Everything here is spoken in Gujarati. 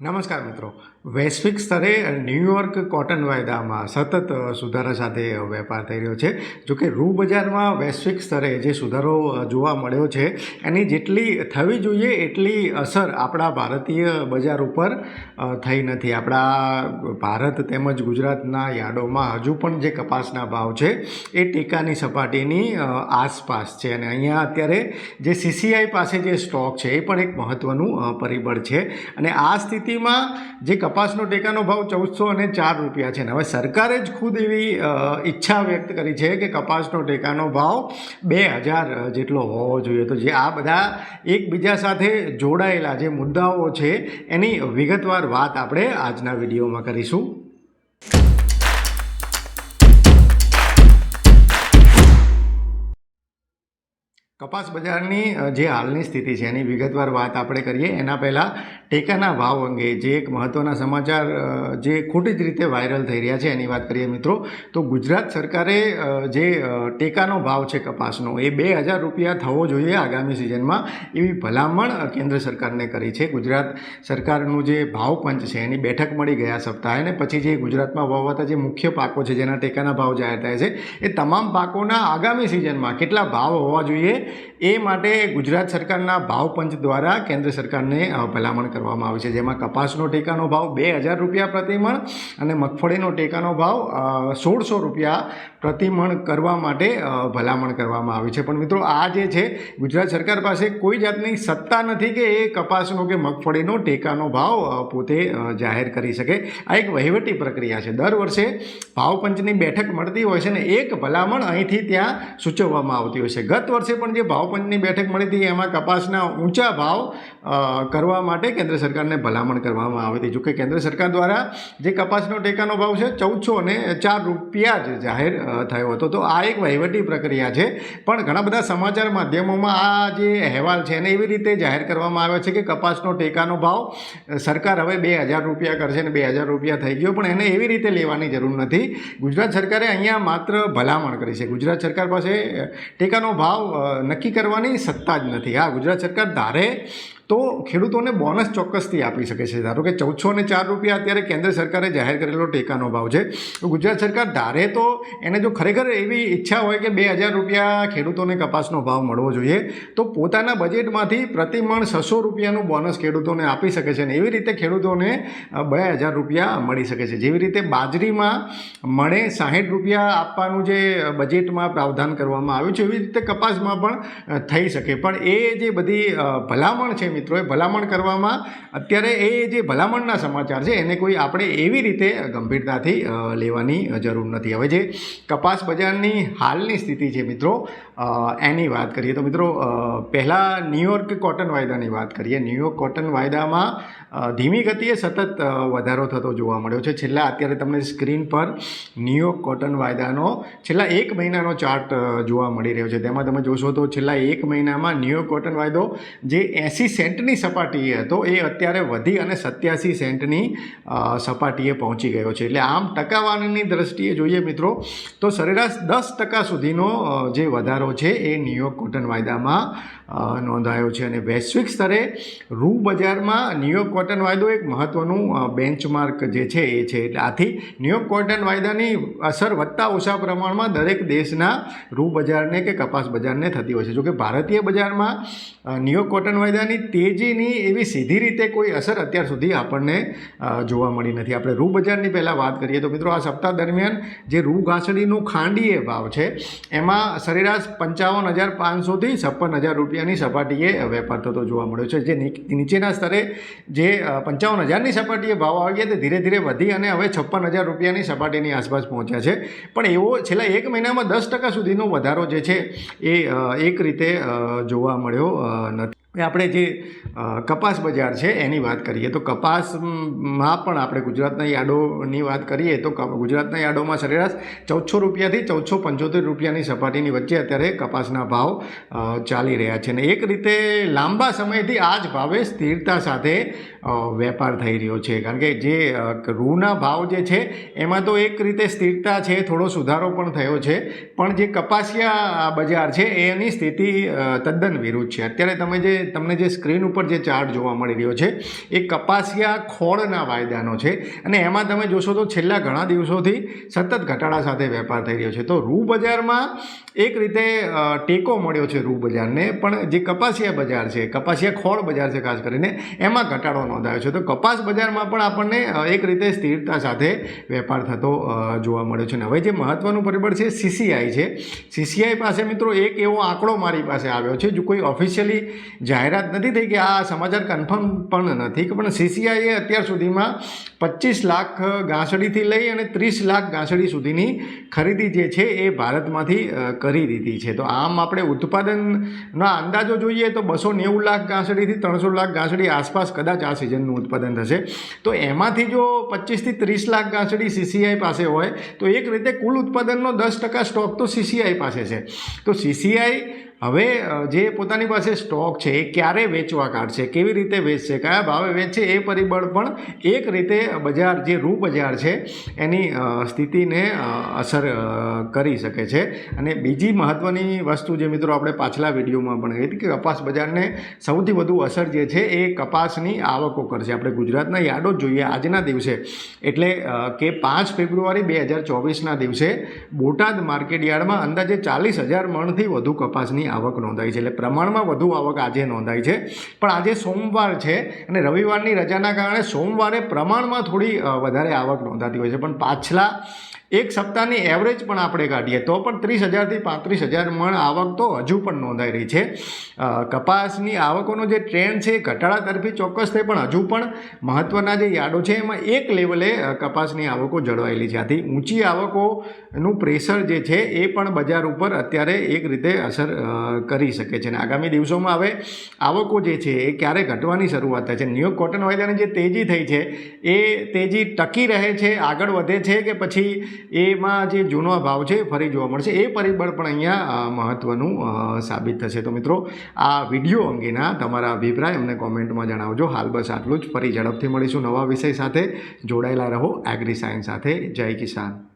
નમસ્કાર મિત્રો. વૈશ્વિક સ્તરે ન્યૂયોર્ક કોટન વાયદામાં સતત સુધારા સાથે વેપાર થઈ રહ્યો છે. જોકે રૂ બજારમાં વૈશ્વિક સ્તરે જે સુધારો જોવા મળ્યો છે, એની જેટલી થવી જોઈએ એટલી અસર આપણા ભારતીય બજાર ઉપર થઈ નથી. આપણા ભારત તેમજ ગુજરાતના યાર્ડોમાં હજુ પણ જે કપાસના ભાવ છે, એ ટેકાની સપાટીની આસપાસ છે. અને અહીંયા અત્યારે જે સીસીઆઈ પાસે જે સ્ટોક છે, એ પણ એક મહત્ત્વનું પરિબળ છે. અને આ સ્થિતિમાં જે કપાસનો ટેકાનો ભાવ ચૌદસો અને ચાર રૂપિયા છે. ને હવે સરકારે જ ખુદ એવી ઈચ્છા વ્યક્ત કરી છે કે કપાસનો ટેકાનો ભાવ બે હજાર જેટલો હોવો જોઈએ. તો જે આ બધા એકબીજા સાથે જોડાયેલા જે મુદ્દાઓ છે, એની વિગતવાર વાત આપણે આજના વિડીયોમાં કરીશું. કપાસ બજારની જે હાલની સ્થિતિ છે, એની વિગતવાર વાત આપણે કરીએ. એના પહેલાં ટેકાના ભાવ અંગે જે એક મહત્ત્વના સમાચાર જે ખોટી જ રીતે વાયરલ થઈ રહ્યા છે, એની વાત કરીએ મિત્રો. તો ગુજરાત સરકારે જે ટેકાનો ભાવ છે કપાસનો, એ બે હજાર રૂપિયા થવો જોઈએ આગામી સિઝનમાં એવી ભલામણ કેન્દ્ર સરકારને કરી છે. ગુજરાત સરકારનું જે ભાવ પંચ છે, એની બેઠક મળી ગયા સપ્તાહે અને પછી જે ગુજરાતમાં વાવવાતા જે મુખ્ય પાકો છે, જેના ટેકાના ભાવ જાહેર થાય છે, એ તમામ પાકોના આગામી સિઝનમાં કેટલા ભાવ હોવા જોઈએ એ માટે ગુજરાત સરકારના ભાવ પંચ દ્વારા કેન્દ્ર સરકારને ભલામણ કરવામાં આવી છે. જેમાં કપાસનો ટેકાનો ભાવ બે હજાર રૂપિયા પ્રતિમણ અને મગફળીનો ટેકાનો ભાવ સોળસો રૂપિયા પ્રતિમણ કરવા માટે ભલામણ કરવામાં આવી છે. પણ મિત્રો, આ જે છે, ગુજરાત સરકાર પાસે કોઈ જાતની સત્તા નથી કે એ કપાસનો કે મગફળીનો ટેકાનો ભાવ પોતે જાહેર કરી શકે. આ એક વહીવટી પ્રક્રિયા છે. દર વર્ષે ભાવ પંચની બેઠક મળતી હોય છે ને, એક ભલામણ અહીંથી ત્યાં સૂચવવામાં આવતી હોય છે. ગત વર્ષે પણ જે ભાવ બેઠક મળી હતી, એમાં કપાસના ઊંચા ભાવ કરવા માટે કેન્દ્ર સરકારને ભલામણ કરવામાં આવી હતી. જોકે કેન્દ્ર સરકાર દ્વારા જે કપાસનો ટેકાનો ભાવ છે, ચૌદસો અને ચાર રૂપિયા જ જાહેર થયો હતો. તો આ એક વહીવટી પ્રક્રિયા છે. પણ ઘણા બધા સમાચાર માધ્યમોમાં આ જે અહેવાલ છે, એને એવી રીતે જાહેર કરવામાં આવ્યો છે કે કપાસનો ટેકાનો ભાવ સરકાર હવે બે હજાર રૂપિયા કરશે ને બે હજાર રૂપિયા થઈ ગયો, પણ એને એવી રીતે લેવાની જરૂર નથી. ગુજરાત સરકારે અહીંયા માત્ર ભલામણ કરી છે. ગુજરાત સરકાર પાસે ટેકાનો ભાવ નક્કી કરવાની સત્તા જ નથી. આ ગુજરાત સરકાર ધારે તો ખેડૂતોને બોનસ ચોક્કસથી આપી શકે છે. ધારો કે ચૌદસો ને ચાર રૂપિયા અત્યારે કેન્દ્ર સરકારે જાહેર કરેલો ટેકાનો ભાવ છે. ગુજરાત સરકાર ધારે તો એને જો ખરેખર એવી ઈચ્છા હોય કે બે હજાર રૂપિયા ખેડૂતોને કપાસનો ભાવ મળવો જોઈએ, તો પોતાના બજેટમાંથી પ્રતિમણ છસો રૂપિયાનું બોનસ ખેડૂતોને આપી શકે છે અને એવી રીતે ખેડૂતોને બે હજાર રૂપિયા મળી શકે છે. જેવી રીતે બાજરીમાં મણે સાહીઠ રૂપિયા આપવાનું જે બજેટમાં પ્રાવધાન કરવામાં આવ્યું છે, એવી રીતે કપાસમાં પણ થઈ શકે. પણ એ જે બધી ભલામણ છે મિત્રો ભલામણ કરવામાં, અત્યારે એ જે ભલામણના સમાચાર છે, એને કોઈ આપણે એવી રીતે ગંભીરતાથી લેવાની જરૂર નથી. હવે જે કપાસ બજારની હાલની સ્થિતિ છે મિત્રો એની વાત કરીએ તો મિત્રો પહેલાં ન્યુયોર્ક કોટન વાયદાની વાત કરીએ. ન્યુયોર્ક કોટન વાયદામાં ધીમી ગતિએ સતત વધારો થતો જોવા મળ્યો છે. છેલ્લા અત્યારે તમને સ્ક્રીન પર ન્યુયોર્ક કોટન વાયદાનો છેલ્લા એક મહિનાનો ચાર્ટ જોવા મળી રહ્યો છે. તેમાં તમે જોશો તો છેલ્લા એક મહિનામાં ન્યુયોર્ક કોટન વાયદો જે એંસી સેન્ટની સપાટીએ હતો, એ અત્યારે વધી અને સત્યાસી સેન્ટની સપાટીએ પહોંચી ગયો છે. એટલે આમ ટકાવારીની દ્રષ્ટિએ જોઈએ મિત્રો, તો સરેરાશ દસ ટકા સુધીનો જે વધારો છે એ ન્યુયોર્ક કોટન વાયદામાં નોંધાયો છે. અને વૈશ્વિક સ્તરે રૂ બજારમાં ન્યુયોર્ક કોટન વાયદો એક મહત્ત્વનું બેન્ચમાર્ક જે છે એ છે. એટલે આથી ન્યુયોર્ક કોટન વાયદાની અસર વધતા ઓછા પ્રમાણમાં દરેક દેશના રૂ બજારને કે કપાસ બજારને થતી હોય છે. જોકે ભારતીય બજારમાં ન્યુયોર્ક કોટન વાયદાની તેજીની એવી સીધી રીતે કોઈ અસર અત્યાર સુધી આપણને જોવા મળી નથી. આપણે રૂ બજારની પહેલાં વાત કરીએ તો મિત્રો આ સપ્તાહ દરમિયાન જે રૂ ઘાસડીનું ખાંડીએ ભાવ છે, એમાં સરેરાશ પંચાવન હજાર પાંચસોથી છપ્પન હજાર રૂપિયાની સપાટીએ વેપાર થતો જોવા મળ્યો છે. જે નીચ- નીચેના સ્તરે જે પંચાવન હજારની સપાટીએ ભાવ આવી ગયા તે ધીરે ધીરે વધી અને હવે છપ્પન હજાર રૂપિયાની સપાટીની આસપાસ પહોંચ્યા છે. પણ એવો છેલ્લા એક મહિનામાં દસ ટકા સુધીનો વધારો જે છે એ એક રીતે જોવા મળ્યો નથી. આપણે જે કપાસ બજાર છે એની વાત કરીએ, તો કપાસમાં પણ આપણે ગુજરાતના યાર્ડોની વાત કરીએ, તો ગુજરાતના યાર્ડોમાં સરેરાશ ચૌદસો રૂપિયાથી ચૌદસો પંચોતેર રૂપિયાની સપાટીની વચ્ચે અત્યારે કપાસના ભાવ ચાલી રહ્યા છે. અને એક રીતે લાંબા સમયથી આ જ ભાવે સ્થિરતા સાથે વેપાર થઈ રહ્યો છે. કારણ કે જે રૂના ભાવ જે છે, એમાં તો એક રીતે સ્થિરતા છે, થોડો સુધારો પણ થયો છે. પણ જે કપાસિયા બજાર છે, એની સ્થિતિ તદ્દન વિરુદ્ધ છે. અત્યારે તમે જે તમને જે સ્ક્રીન ઉપર જે ચાર્ટ જોવા મળી રહ્યો છે, એ કપાસિયા ખોળના વાયદાનો છે. અને એમાં તમે જોશો તો છેલ્લા ઘણા દિવસોથી સતત ઘટાડા સાથે વેપાર થઈ રહ્યો છે. તો રૂ બજારમાં એક રીતે ટેકો મળ્યો છે રૂ બજારને પણ જે કપાસિયા બજાર છે, કપાસિયા ખોળ બજાર છે ખાસ કરીને, એમાં ઘટાડો નોંધાયો છે. તો કપાસ બજારમાં પણ આપણને એક રીતે સ્થિરતા સાથે વેપાર થતો જોવા મળ્યો છે. ને હવે જે મહત્વનું પરિબળ છે સીસીઆઈ છે. સીસીઆઈ પાસે મિત્રો એક એવો આંકડો મારી પાસે આવ્યો છે, જો કોઈ ઓફિશિયલી જાહેરાત નથી થઈ કે આ સમાચાર કન્ફર્મ પણ નથી, પણ સીસીઆઈએ અત્યાર સુધીમાં પચીસ લાખ ગાંસડીથી લઈ અને ત્રીસ લાખ ગાંસડી સુધીની ખરીદી જે છે એ ભારતમાંથી કરી દીધી છે. તો આમ આપણે ઉત્પાદનના અંદાજો જોઈએ તો બસો નેવું લાખ ગાંસડીથી ત્રણસો લાખ ગાંસડી આસપાસ કદાચ આ સિઝનનું ઉત્પાદન થશે. તો એમાંથી જો પચીસથી ત્રીસ લાખ ગાંસડી સીસીઆઈ પાસે હોય, તો એક રીતે કુલ ઉત્પાદનનો દસ ટકા સ્ટોક તો સીસીઆઈ પાસે છે. તો સીસીઆઈ હવે જે પોતાની પાસે સ્ટોક છે, એ ક્યારે વેચવા કાઢશે? કેવી રીતે વેચશે? કયા ભાવે વેચશે? એ પરિબળ પણ એક રીતે બજાર, જે રૂ બજાર છે, એની સ્થિતિને અસર કરી શકે છે. અને બીજી મહત્ત્વની વસ્તુ જે મિત્રો આપણે પાછલા વિડીયોમાં પણ કહી હતી કે કપાસ બજારને સૌથી વધુ અસર જે છે, એ કપાસની આવકો કરશે. આપણે ગુજરાતના યાર્ડો જ જોઈએ આજના દિવસે. એટલે કે પાંચ ફેબ્રુઆરી બે હજાર ચોવીસના દિવસે બોટાદ માર્કેટ યાર્ડમાં અંદાજે ચાલીસ હજાર મણથી વધુ કપાસની આવક નોંધાઈ છે. એટલે પ્રમાણમાં વધુ આવક આજે નોંધાઈ છે. પણ આજે સોમવાર છે અને રવિવારની રજાના કારણે સોમવારે પ્રમાણમાં થોડી વધારે આવક નોંધાતી હોય છે. પણ પાછલા એક સપ્તાહની એવરેજ પણ આપણે કાઢીએ તો પણ ત્રીસ હજારથી પાંત્રીસ હજાર મણ આવક તો હજુ પણ નોંધાઈ રહી છે. કપાસની આવકોનો જે ટ્રેન્ડ છે, ઘટાડા તરફી ચોક્કસ થઈ પણ હજુ પણ મહત્ત્વના જે યાર્ડો છે, એમાં એક લેવલે કપાસની આવકો જળવાયેલી છે. આથી ઊંચી આવકોનું પ્રેશર જે છે, એ પણ બજાર ઉપર અત્યારે એક રીતે અસર કરી શકે છે. અને આગામી દિવસોમાં હવે આવકો જે છે, એ ક્યારે ઘટવાની શરૂઆત થાય છે? ન્યૂયોર્ક કોટન વાયદાની જે તેજી થઈ છે, એ તેજી ટકી રહે છે, આગળ વધે છે કે પછી એમાં જે જૂનો ભાવ છે ફરી જોવા મળશે. એ પરિબળ પણ અહીંયા મહત્ત્વનું સાબિત થશે. તો મિત્રો, આ વીડિયો અંગેના તમારા અભિપ્રાય અમને કોમેન્ટમાં જણાવજો. હાલ બસ આટલું જ. ફરી ઝડપથી મળીશું નવા વિષય સાથે. જોડાયેલા રહો એગ્રી સાયન્સ સાથે. જય કિસાન.